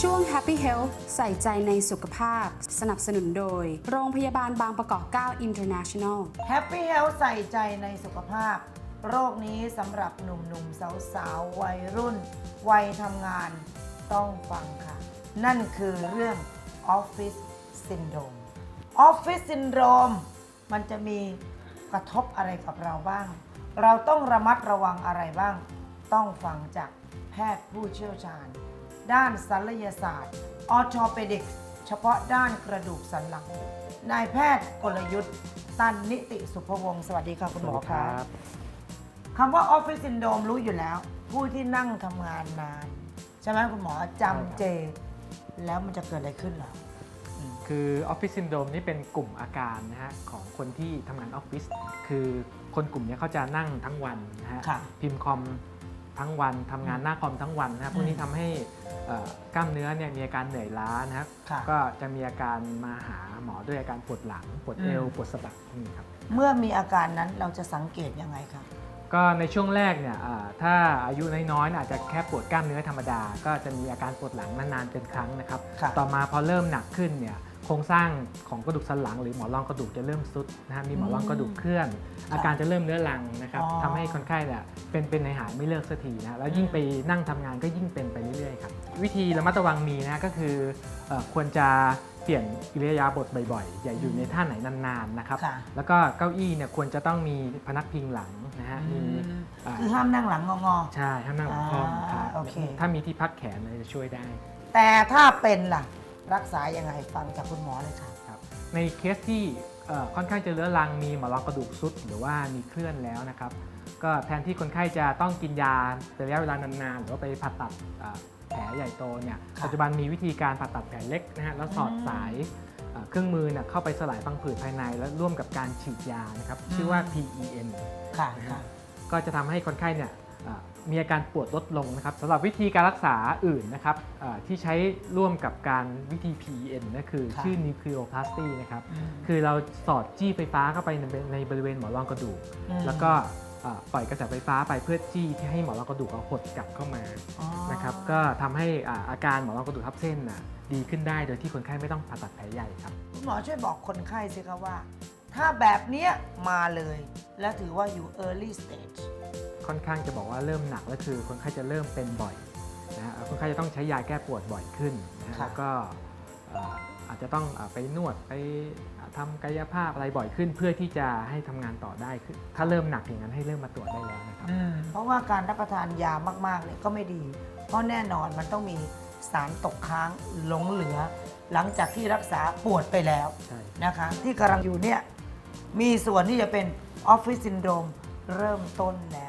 ช่วง Happy Health ใส่ใจในสุขภาพ สนับสนุนโดย โรงพยาบาลบางประกอบ 9 International Happy Health ใส่ใจในสุขภาพ โรคนี้สำหรับหนุ่มๆ สาวๆ วัยรุ่น วัยทำงาน ต้องฟังค่ะ นั่นคือเรื่อง Office Syndrome Office Syndrome มันจะมีกระทบอะไรกับเราบ้าง เราต้องระมัดระวังอะไรบ้าง ต้องฟังจากแพทย์ผู้เชี่ยวชาญ ด้านศัลยศาสตร์ออ t โ p เปดิกเฉพาะด้านกระดูกสันหลัง นายแพทย์กลยุทธ์ ตันนิติสุภวงศ์สวัสดีค่ะคุณหมอครับ คำว่าออฟฟิศซินโดมรู้อยู่แล้ว ผู้ที่นั่งทำงานนาน ใช่ไหมคุณหมอจำเจ แล้วมันจะเกิดอะไรขึ้นเหรอคือออฟฟิศซินโดรมนี่เป็นกลุ่มอาการนะฮะของคนที่ทำงานออฟฟิศคือคนกลุ่มเนี้ยเขาจะนั่งทั้งวันนะฮะค่ะพิมพ์คอมทั้งวันทำงานหน้าคอมทั้งวันนะฮะพวกนี้ทำให้เอ่อ กล้ามเนื้อเนี่ยมีอาการเหนื่อยล้านะครับค่ะก็จะมีอาการมาหาหมอด้วยอาการปวดหลัง ปวดเอวอืมปวดสะบักนี่ครับ เมื่อมีอาการนั้นเราจะสังเกตยังไงคะก็ในช่วงแรกเนี่ยอ่าถ้าอายุน้อยๆน่ะอาจจะแค่ปวดกล้ามเนื้อธรรมดา ก็จะมีอาการปวดหลังนานๆเป็นครั้งนะครับค่ะต่อมาพอเริ่มหนักขึ้นเนี่ยโครงสร้างของกระดูกสันหลัง หรือหมอนรองกระดูกจะเริ่มซุดนะฮะมีหมอนรองกระดูกเคลื่อน อาการจะเริ่มเรื้อรังนะครับอ๋อทำให้คนไข้เนี่ยเป็นเป็นในหายไม่เลิกสักทีนะแล้วยิ่งไปนั่งทำงานก็ยิ่งเป็น วิธีระมัดระวังมีนะก็คือเอ่อควรจะเปลี่ยนอิริยาบถบ่อยๆ อย่าอยู่ในท่าไหนนานๆนะครับ ค่ะแล้วก็เก้าอี้เนี่ยควรจะต้องมีพนักพิงหลังนะฮะมีอ่าคือห้ามนั่งหลังงอ ใช่ห้ามนั่งหลังคล่อมอ่าครับโอเค ถ้ามีที่พักแขนเนี่ยจะช่วยได้ ๆแต่ถ้าเป็นล่ะ รักษายังไงฟังจากคุณหมอเลยค่ะครับในเคสที่เอ่อ ค่อนข้างจะเรื้อรังมีหมอนรองกระดูกซุดหรือว่ามีเคลื่อนแล้วนะครับ ก็แทนที่คนไข้จะต้องกินยาเป็นระยะเวลานานๆหรือว่าไปผ่าตัดเอ่อแผลใหญ่โตเนี่ยค่ะปัจจุบันมีวิธีการผ่าตัดแผลเล็กนะฮะแล้วสอดอืมสายเอ่อเครื่องมือเนี่ยเข้าไปสลายพังผืดภายในแล้วร่วมกับการฉีดยานะครับชื่อว่า PEN ค่ะนะค่ะฮะก็จะทำให้คนไข้เนี่ยเอ่อ มีอาการปวดลดลงนะครับสำหรับวิธีการรักษาอื่นนะครับเอ่อที่ใช้ร่วมกับการวิธี PEN นะคือค่ะชื่อ nucleoplasty นะครับอืมคือเราสอดจี้ไฟฟ้าเข้าไปในในบริเวณหมอนรองกระดูกอืมแล้วก็เอ่อปล่อยกระแสไฟฟ้าไปเพื่อจี้ที่ให้หมอนรองกระดูกเอาหดกลับเข้ามาอ๋อนะครับก็ทำให้อ่าอาการหมอนรองกระดูกทับเส้นน่ะดีขึ้นได้โดยที่คนไข้ไม่ต้องผ่าตัดแผลใหญ่ครับคุณหมอช่วยบอกคนไข้สิคะว่า ถ้าแบบเนี้ยมาเลย และถือว่าอยู่ early stage ค่อนข้างจะบอกว่าเริ่มหนักแล้วคือคนไข้จะเริ่มเป็นบ่อยนะฮะคนไข้จะต้องใช้ยาแก้ปวดบ่อยขึ้นนะฮะค่ะแล้วก็เอ่ออาจจะต้องอ่าไปนวดไปทำกายภาพอะไรบ่อยขึ้น เพื่อที่จะให้ทำงานต่อได้คือถ้าเริ่มหนักอย่างนั้นให้เริ่มมาตรวจได้แล้วนะครับเพราะว่าการรับประทานยามากๆเนี่ยก็ไม่ดี เพราะแน่นอนมันต้องมีสารตกค้างหลงเหลือ หลังจากที่รักษาปวดไปแล้วใช่นะคะ ที่กำลังอยู่เนี่ยมีส่วนที่จะเป็นออฟฟิศซินโดรมเริ่มต้นแล้ว